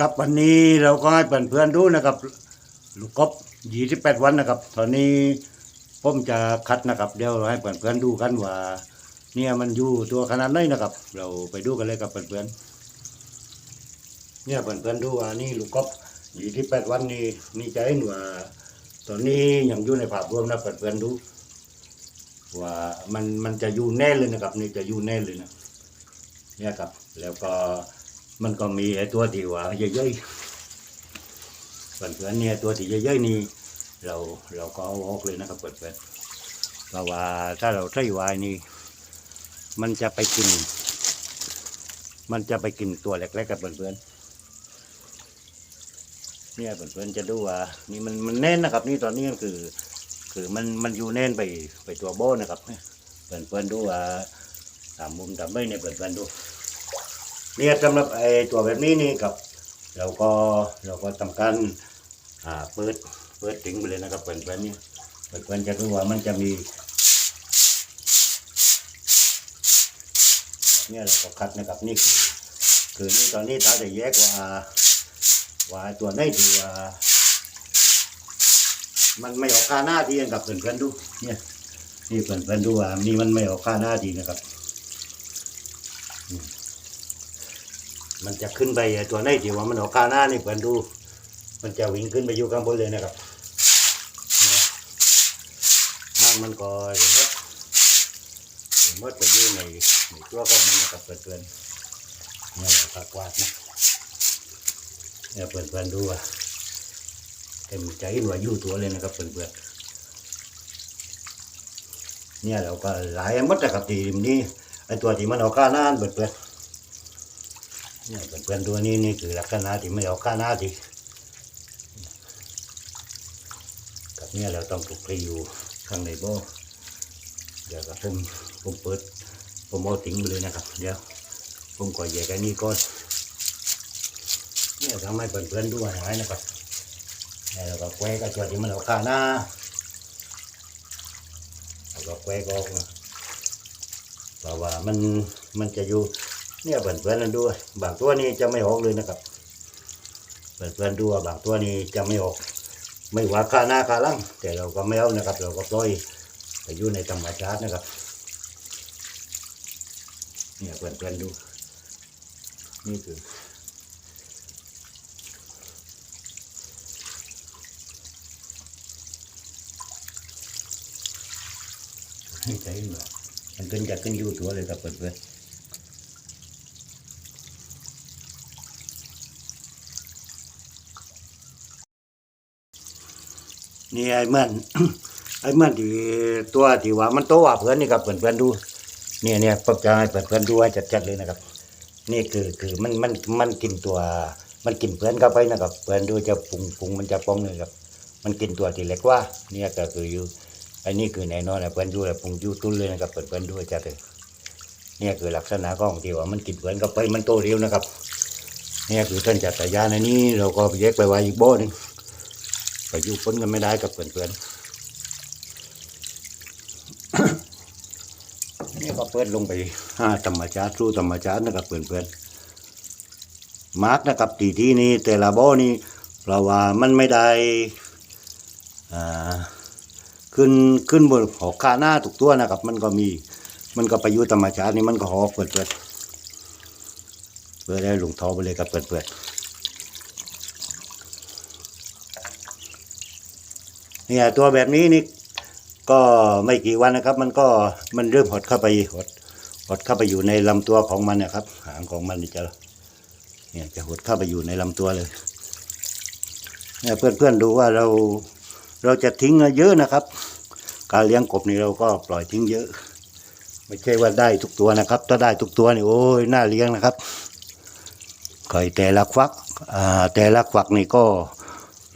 กับวันนี้เราก็ให้เพื่อนเพื่อนๆดูนะครับ ลูกกบยี่สิบแปดวันนะครับ ตอนนี้ผมจะคัดนะครับ เดี๋ยวให้เพื่อนเพื่อนๆดูกันว่า เนี่ยมันอยู่ตัวขนาดไหนนะครับ เราไปดูกันเลยกับเพื่อนเพื่อนๆเนี่ยเพื่อนเพื่อนๆดูว่านี่ลูกกบยี่สิบแปดวันนี่นี่จะเห็นว่าตอนนี้ยังอยู่ในภาพรวมนะเพื่อนเพื่อนๆดู ว่ามันมันจะอยู่แน่เลยนะครับ นี่จะอยู่แน่เลยนะเนี่ยครับ แล้วก็ มันก็มีไอ้ตัวที่ว่าเยอะๆเพื่อนๆเนี่ยตัวที่เยอะๆนี่เราเราก็เอาออกเลยนะครับเพื่อนๆเพราะว่าถ้าเราใช้วายนี่ มันจะไปกิน มันจะไปกินตัวเล็กๆกับเพื่อนๆเนี่ยเพื่อนๆจะดูว่านี่มันมันแน่นนะครับ นี่ตอนนี้ก็คือ คือมันมันอยู่แน่นไปไปตัวโบนะครับเพื่อนๆดูว่าตามมุมตามไม่เนี่ยเพื่อนเพื่อนๆดู เนี่ยสำหรับไอ้ตัวแบบนี้นี่กับ เราก็เราก็ทำการอ่าเปิดเปิดทิ้งไปเลยนะครับเพื่อนเพื่อนๆนี่เพื่อนเพื่อนๆจะรู้ว่ามันจะมีเนี่ยเราก็คัดนะครับนี่คือคือนี่ตอนนี้ตาจะแยกว่าว่าตัวไหนที่ว่ามันไม่ออกค่าหน้าที่กันกับเพื่อนๆดูเนี่ยนี่เพื่อนๆดูว่านี่มันไม่ออกค่าหน้าที่นะครับ มันจะขึ้นไปไอ้ตัวไหนที่ว่ามันออกค่าหน้านี่เพื่อนดู มันจะวิ่งขึ้นไปอยู่ข้างบนเลยนะครับนี่ยห้างมันก็เห็นไหมเห็นหมดไปอยู่ในในตัวของมันนะครับเพื่อนๆเนี่ยเราตักวาดนะเนี่ยเพื่อนๆดูว่าเต็มใจหน่วยอยู่ตัวเลยนะครับเพื่อนๆเนี่ยเราก็หลายมดนะครับทีมนี้ไอตัวที่มันเอาค่าหน้าเพื่อนๆ เนี่ยเพื่อนๆตัวนี้นี่คือลักษณะที่ไม่เอาค่าหน้าทีกับเนี่ยเราต้องปลุกไปอยู่ข้างในโบเดี๋ยวกับผมผมเปิดผมเอาทิ้งไปเลยนะครับ เดี๋ยวผมก็แยกไอ้นี่ก่อนเนี่ยทำให้เพื่อนๆดูหายนะครับแล้วก็แควกระจวดที่มันเอาข้าหน้าแล้วก็แควกออกมาเพราะว่ามันมันจะอยู่ เนี่ยเพื่อนๆนั่นด้วบางตัวนี้จะไม่ออกเลยนะครับเพื่อนๆดูว่าบางตัวนี้จะไม่ออก ไม่ว่าข้าหน้าข้าลังแต่เราก็ไม่เอานะครับ เราก็ปล่อยไปอยู่ในธรรมชาตินะครับ เนี่ยเพื่อนๆดู นี่คือให้ใจเหนือมันขึ้นจากขึ้นอยู่ตัวเลยครับเพื่อน นี่ไอ้เมื่อนไอ้เมื่อนที่ตัวที่ว่ามันโตว่าเพื่อนนี่ครับเพื่อนๆดูเนี่ยเนี่ยปรับจะให้เพื่อนๆดูให้จัดๆเลยนะครับ นี่คือคือมันมันมันกินตัว มันกินเพื่อนเข้าไปนะครับ เพื่อนดูจะปรุงปรุงมันจะปองเลยครับ มันกินตัวที่เล็กว่าเนี่ยก็คืออยู่อันนี้คือแน่นอนนะเพื่อนดูแลปรุงยูตุ้นเลยนะครับเพื่อนเพื่อนด้วยจัดเลยเนี่ยคือลักษณะของที่ว่ามันกินเพื่อนกับไปมันโตเร็วนะครับ เนี่ยคือท่านจัดสายยานอันนี้เราก็แยกไปไว้อีกโบ้หนึง ไปอยู่พ้นกันไม่ได้กับเพื่อนเพื่อนนี่ก็เปิดลงไปห้าธรรมชาติสู่ธรรมชาตินะครับเพื่อนเพื่อนมาร์กนะครับทีที่นี้แต่ละโบนี่เราว่ามันไม่ได้อ่าขึ้นขึ้นบนหอกคาหน้าทุกตัวนะครับ มันก็มี มันก็ไปอยู่ธรรมชาตินี่มันก็หอกเปิดเปิดเปิดได้หลงทอไปเลยกับเปิดเปิด เนี่ยตัวแบบนี้นี่ก็ไม่กี่วันนะครับ มันก็มันเริ่มหดเข้าไปหดหดเข้าไปอยู่ในลำตัวของมันนะครับ หางของมันจะเนี่ยจะหดเข้าไปอยู่ในลำตัวเลยเนี่ยเพื่อนๆดูว่าเราเราจะทิ้งเยอะนะครับ การเลี้ยงกบนี่เราก็ปล่อยทิ้งเยอะ ไม่ใช่ว่าได้ทุกตัวนะครับ ถ้าได้ทุกตัวนี่โอ้ยน่าเลี้ยงนะครับไข่แต่ละควักแต่ละควักนี่ก็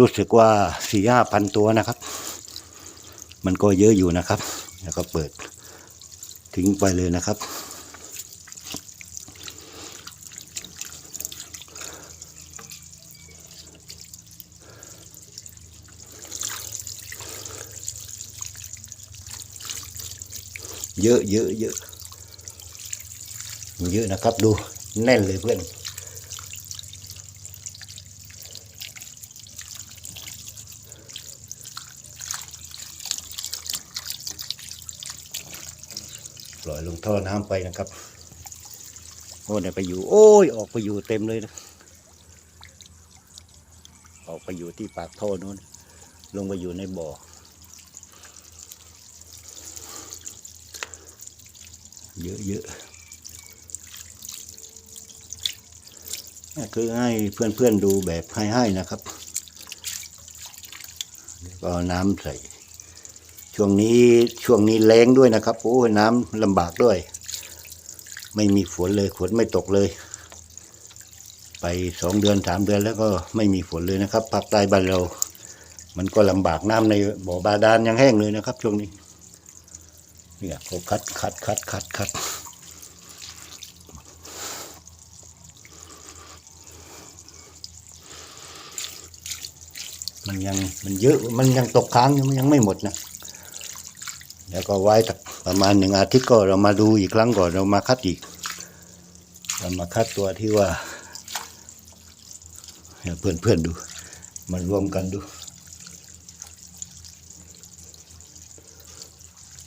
รู้สึกว่าสี่ห้าพันตัวนะครับ มันก็เยอะอยู่นะครับ แล้วก็เปิดทิ้งไปเลยนะครับ เยอะเยอะเยอะเยอะนะครับดูแน่นเลยเพื่อน ปล่อยลง ท่อน้ำไปนะครับโอ้เนี่ยไปอยู่ โอ้ย ออกไปอยู่เต็มเลยนะออกไปอยู่ที่ปากท่อนู้น ลงไปอยู่ในบ่อ เยอะเยอะนี่คือให้เพื่อนๆดูแบบให้ๆนะครับ แล้วก็น้ำใส่ ช่วงนี้ช่วงนี้แรงด้วยนะครับโอ้ยน้ำลำบากด้วย ไม่มีฝนเลยฝนไม่ตกเลย ไปสองเดือนสามเดือนแล้วก็ไม่มีฝนเลยนะครับภาคใต้บ้านเรา มันก็ลำบากน้ำในบ่อบาดาลยังแห้งเลยนะครับ ช่วงนี้เนี่ยเขาคัดคัดคัดคัดคัดมันยังมันเยอะมันยังตกค้างมันยังไม่หมดนะ แล้วก็ไว้ประมาณหนึ่งอาทิตย์ก็เรามาดูอีกครั้งก่อนเรามาคัดอีก เรามาคัดตัวที่ว่าเพื่อนเพื่อนๆดู มารวมกันดู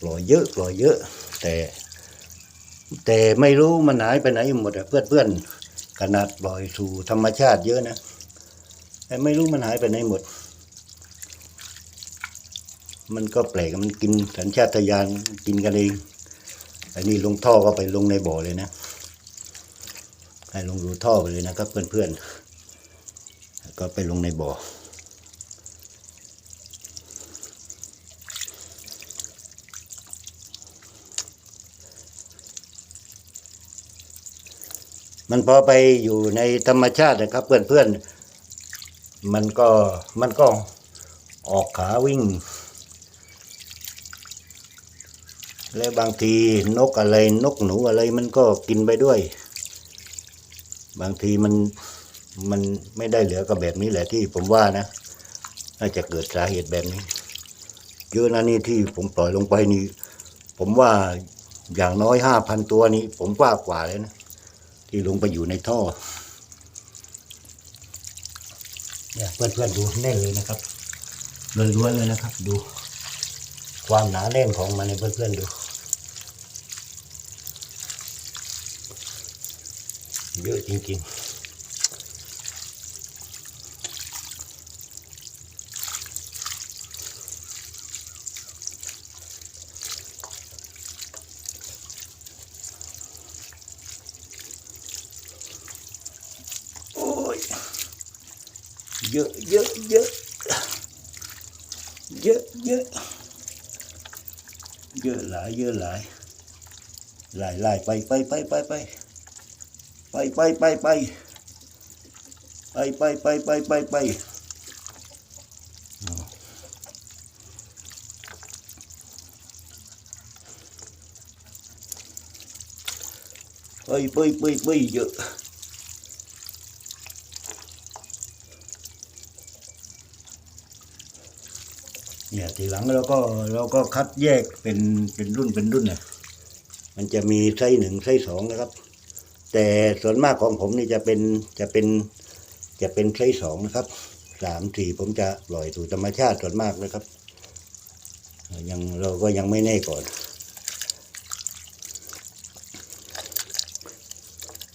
ปล่อยเยอะปล่อยเยอะ แต่ แต่ไม่รู้มันหายไปไหนหมดอะเพื่อนเพื่อนๆขนาดปล่อยสู่ธรรมชาติเยอะนะแต่ไม่รู้มันหายไปไหนหมด มันก็แปลกมันกินสัญชาตญาณกินกันเองไอ้นี่ลงท่อก็ไปลงในบ่อเลยนะ ให้ลงรูท่อไปเลยนะครับ เพื่อนๆก็ไปลงในบ่อมันพอไปอยู่ในธรรมชาตินะครับ เพื่อนๆ มันก็มันก็ออกขาวิ่ง และบางทีนกอะไรนกหนูอะไรมันก็กินไปด้วย บางทีมันมันไม่ได้เหลือกับแบบนี้แหละที่ผมว่านะน่าจะเกิดสาเหตุแบบนี้เยอะนะนี่ที่ผมปล่อยลงไปนี่ ผมว่าอย่างน้อยห้าพันตัวนี้ผมกว่ากว่าเลยนะที่ลงไปอยู่ในท่อเนี่ยเพื่อนๆดูแน่นเลยนะครับล้วนๆเลยนะครับ ดู ความหนาแน่นของมันในเพื่อนๆดู giữa chiên chiên ôi. Dơ dơ dơ dơ dơ dơ lại dơ lại. Lại lại, bay bay bay bay bay. ไปไปไปไปไปไปไปไปไปไปไปไปไปไปไปเยอะเนี่ยทีหลังเราก็เราก็คัดแยกเป็นเป็นรุ่นเป็นรุ่นนี่ยมันจะมีไส้หนึ่งไส้สองนะครับ แต่ส่วนมากของผมนี่จะเป็นจะเป็นจะเป็นไซส้สองนะครับสามสี่ผมจะปล่อยสู่ธรรมชาติส่วนมากนะครับยังเราก็ยังไม่แน่ก่อน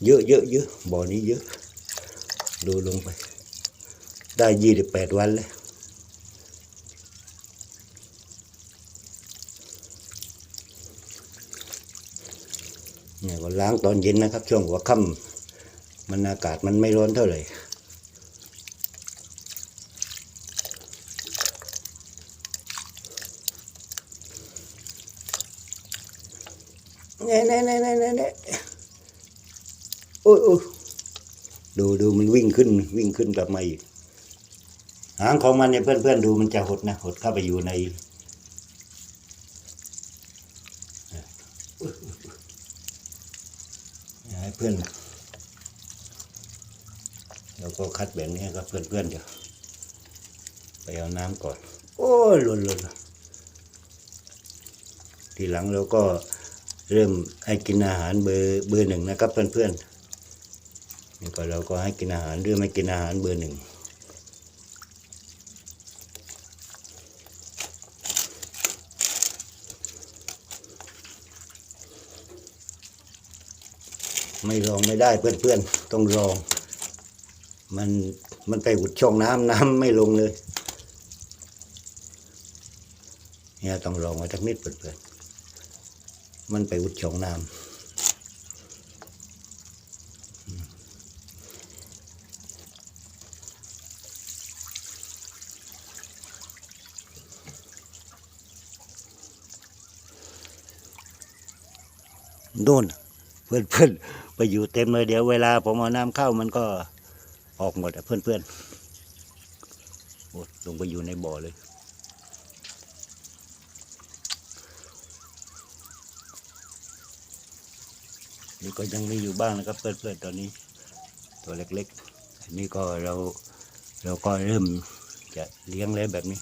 เยอะเยอะเยอะบ่อนี้เยอะ ดูลงไป ได้ยี่สิบแปดวันแล้ว เนี่ยก็ล้างตอนเย็นนะครับ ช่วงหัวค่ำมันอากาศมันไม่ร้อนเท่าไหร่เนี่ยเนี่ยเนี่ยเนี่ยเนี่ยเน่โอ้ยโอ้ยดูดูมันวิ่งขึ้น วิ่งขึ้นกลับมาอีก หางของมันเนี่ยเพื่อนเพื่อนดูมันจะหดนะ หดเข้าไปอยู่ใน ให้ เพื่อนเราก็คัดแบบนี้ครับเพื่อนเพื่อนๆเดี๋ยวไปเอาน้ำก่อน โอ้ยหล่นล้นทีหลังเราก็เริ่มให้กินอาหารเบอร์เบอร์หนึ่งนะครับเพื่อนเพื่อนๆนี่ก็เราก็ให้กินอาหารเริ่มให้กินอาหารเบอร์หนึ่ง ไม่ลองไม่ได้เพื่อนๆต้องลอง มันมันไปอุดช่องน้ำน้ำไม่ลงเลยเนี่ยต้องลองไว้สักนิดเพื่อนๆมันไปอุดช่องน้ำโน่น เพื่อนเพื่อนๆไปอยู่เต็มเลยเดี๋ยวเวลาผมเอาน้ำเข้ามันก็ออกหมดอะเพื่อนเพื่อนๆโอ้ลงไปอยู่ในบ่อเลย นี่ก็ยังมีอยู่บ้างนะครับเพื่อนๆตอนนี้ ตัวเล็กๆอันนี้ก็เราเราก็เริ่มจะเลี้ยงแล้วแบบนี้